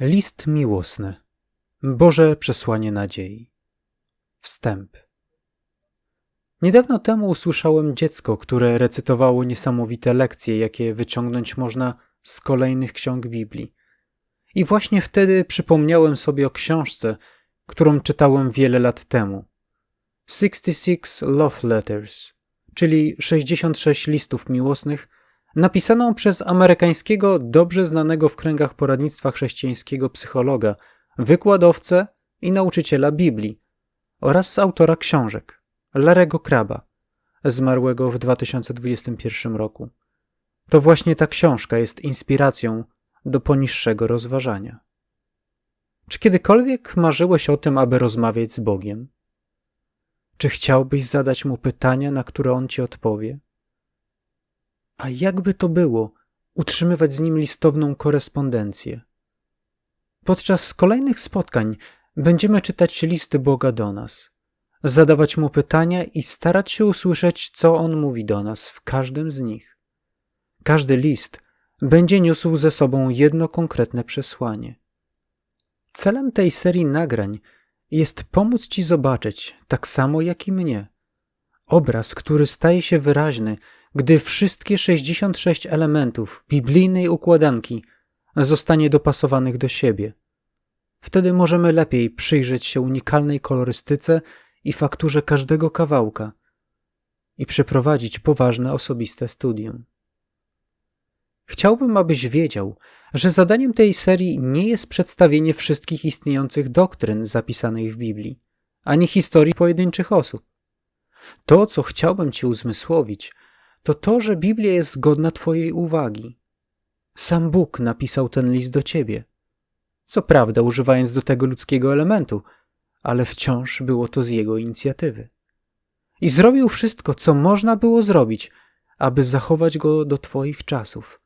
List miłosny. Boże przesłanie nadziei. Wstęp. Niedawno temu usłyszałem dziecko, które recytowało niesamowite lekcje, jakie wyciągnąć można z kolejnych ksiąg Biblii. I właśnie wtedy przypomniałem sobie o książce, którą czytałem wiele lat temu. 66 Love Letters, czyli 66 listów miłosnych, napisaną przez amerykańskiego, dobrze znanego w kręgach poradnictwa chrześcijańskiego psychologa, wykładowcę i nauczyciela Biblii oraz autora książek, Larego Kraba, zmarłego w 2021 roku. To właśnie ta książka jest inspiracją do poniższego rozważania. Czy kiedykolwiek marzyłeś o tym, aby rozmawiać z Bogiem? Czy chciałbyś zadać mu pytania, na które on ci odpowie? A jakby to było utrzymywać z nim listowną korespondencję? Podczas kolejnych spotkań będziemy czytać listy Boga do nas, zadawać mu pytania i starać się usłyszeć, co on mówi do nas w każdym z nich. Każdy list będzie niósł ze sobą jedno konkretne przesłanie. Celem tej serii nagrań jest pomóc Ci zobaczyć, tak samo jak i mnie, obraz, który staje się wyraźny, gdy wszystkie 66 elementów biblijnej układanki zostanie dopasowanych do siebie. Wtedy możemy lepiej przyjrzeć się unikalnej kolorystyce i fakturze każdego kawałka i przeprowadzić poważne osobiste studium. Chciałbym, abyś wiedział, że zadaniem tej serii nie jest przedstawienie wszystkich istniejących doktryn zapisanych w Biblii, ani historii pojedynczych osób. To, co chciałbym Ci uzmysłowić, to to, że Biblia jest godna Twojej uwagi. Sam Bóg napisał ten list do Ciebie. Co prawda, używając do tego ludzkiego elementu, ale wciąż było to z jego inicjatywy. I zrobił wszystko, co można było zrobić, aby zachować go do Twoich czasów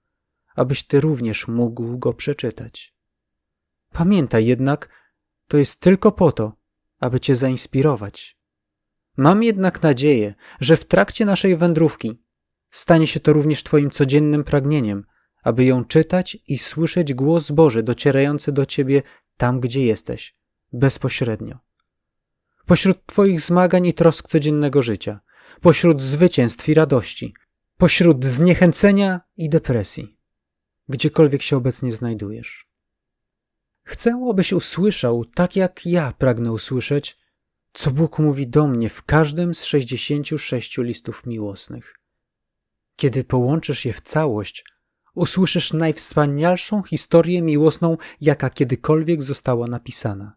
abyś ty również mógł go przeczytać. Pamiętaj jednak, to jest tylko po to, aby cię zainspirować. Mam jednak nadzieję, że w trakcie naszej wędrówki stanie się to również Twoim codziennym pragnieniem, aby ją czytać i słyszeć głos Boży docierający do Ciebie tam, gdzie jesteś, bezpośrednio. Pośród Twoich zmagań i trosk codziennego życia, pośród zwycięstw i radości, pośród zniechęcenia i depresji gdziekolwiek się obecnie znajdujesz. Chcę, abyś usłyszał, tak jak ja pragnę usłyszeć, co Bóg mówi do mnie w każdym z 66 listów miłosnych. Kiedy połączysz je w całość, usłyszysz najwspanialszą historię miłosną, jaka kiedykolwiek została napisana.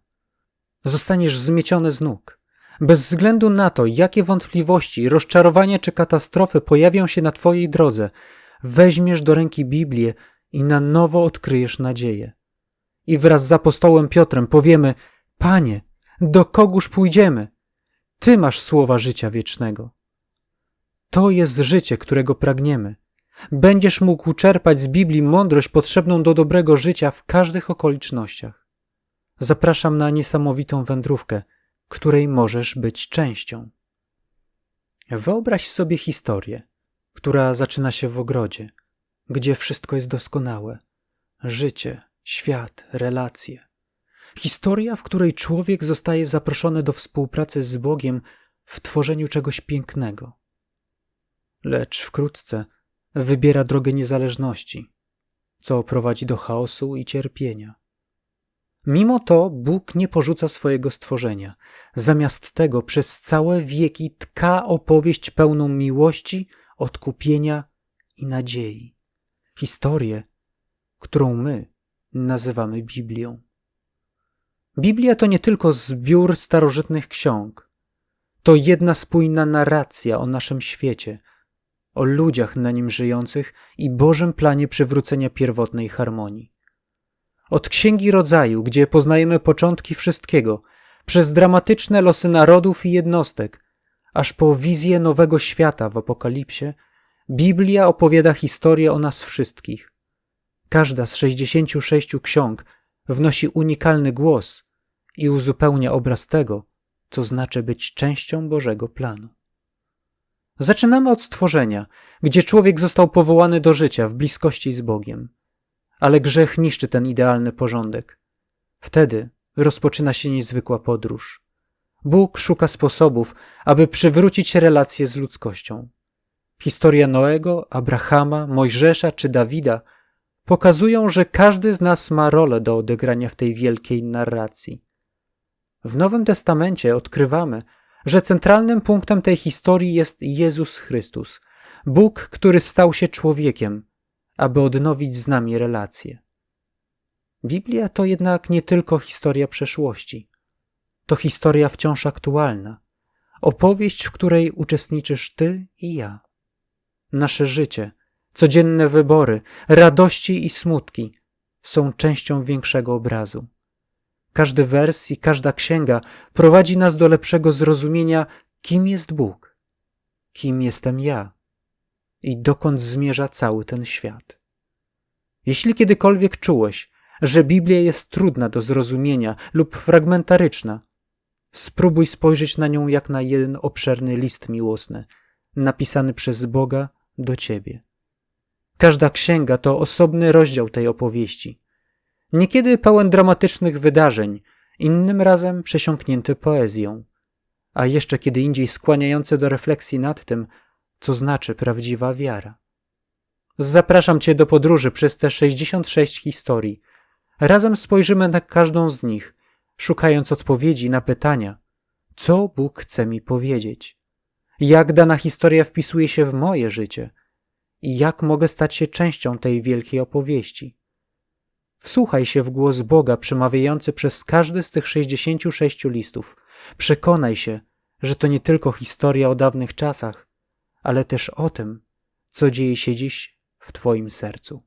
Zostaniesz zmieciony z nóg. Bez względu na to, jakie wątpliwości, rozczarowania czy katastrofy pojawią się na Twojej drodze, weźmiesz do ręki Biblię i na nowo odkryjesz nadzieję. I wraz z apostołem Piotrem powiemy: Panie, do kogóż pójdziemy? Ty masz słowa życia wiecznego. To jest życie, którego pragniemy. Będziesz mógł czerpać z Biblii mądrość potrzebną do dobrego życia w każdych okolicznościach. Zapraszam na niesamowitą wędrówkę, której możesz być częścią. Wyobraź sobie historię, która zaczyna się w ogrodzie gdzie wszystko jest doskonałe życie, świat, relacje. Historia, w której człowiek zostaje zaproszony do współpracy z Bogiem w tworzeniu czegoś pięknego. Lecz wkrótce wybiera drogę niezależności, co prowadzi do chaosu i cierpienia. Mimo to Bóg nie porzuca swojego stworzenia. Zamiast tego przez całe wieki tka opowieść pełną miłości, odkupienia i nadziei historię, którą my nazywamy Biblią. Biblia to nie tylko zbiór starożytnych ksiąg, to jedna spójna narracja o naszym świecie, o ludziach na nim żyjących i Bożym planie przywrócenia pierwotnej harmonii. Od Księgi Rodzaju, gdzie poznajemy początki wszystkiego, przez dramatyczne losy narodów i jednostek, aż po wizję nowego świata w Apokalipsie, Biblia opowiada historię o nas wszystkich. Każda z 66 ksiąg wnosi unikalny głos i uzupełnia obraz tego, co znaczy być częścią Bożego planu. Zaczynamy od stworzenia, gdzie człowiek został powołany do życia w bliskości z Bogiem. Ale grzech niszczy ten idealny porządek. Wtedy rozpoczyna się niezwykła podróż. Bóg szuka sposobów, aby przywrócić relacje z ludzkością. Historia Noego, Abrahama, Mojżesza czy Dawida pokazują, że każdy z nas ma rolę do odegrania w tej wielkiej narracji. W Nowym Testamencie odkrywamy, że centralnym punktem tej historii jest Jezus Chrystus, Bóg, który stał się człowiekiem, aby odnowić z nami relacje. Biblia to jednak nie tylko historia przeszłości. To historia wciąż aktualna, opowieść, w której uczestniczysz ty i ja. Nasze życie, codzienne wybory, radości i smutki są częścią większego obrazu. Każdy wers i każda księga prowadzi nas do lepszego zrozumienia, kim jest Bóg, kim jestem ja i dokąd zmierza cały ten świat. Jeśli kiedykolwiek czułeś, że Biblia jest trudna do zrozumienia lub fragmentaryczna, spróbuj spojrzeć na nią jak na jeden obszerny list miłosny, napisany przez Boga do ciebie. Każda księga to osobny rozdział tej opowieści. Niekiedy pełen dramatycznych wydarzeń, innym razem przesiąknięty poezją, a jeszcze kiedy indziej skłaniający do refleksji nad tym, co znaczy prawdziwa wiara. Zapraszam Cię do podróży przez te 66 historii. Razem spojrzymy na każdą z nich, szukając odpowiedzi na pytania, co Bóg chce mi powiedzieć, jak dana historia wpisuje się w moje życie i jak mogę stać się częścią tej wielkiej opowieści. Wsłuchaj się w głos Boga przemawiający przez każdy z tych 66 listów. Przekonaj się, że to nie tylko historia o dawnych czasach, ale też o tym, co dzieje się dziś w Twoim sercu.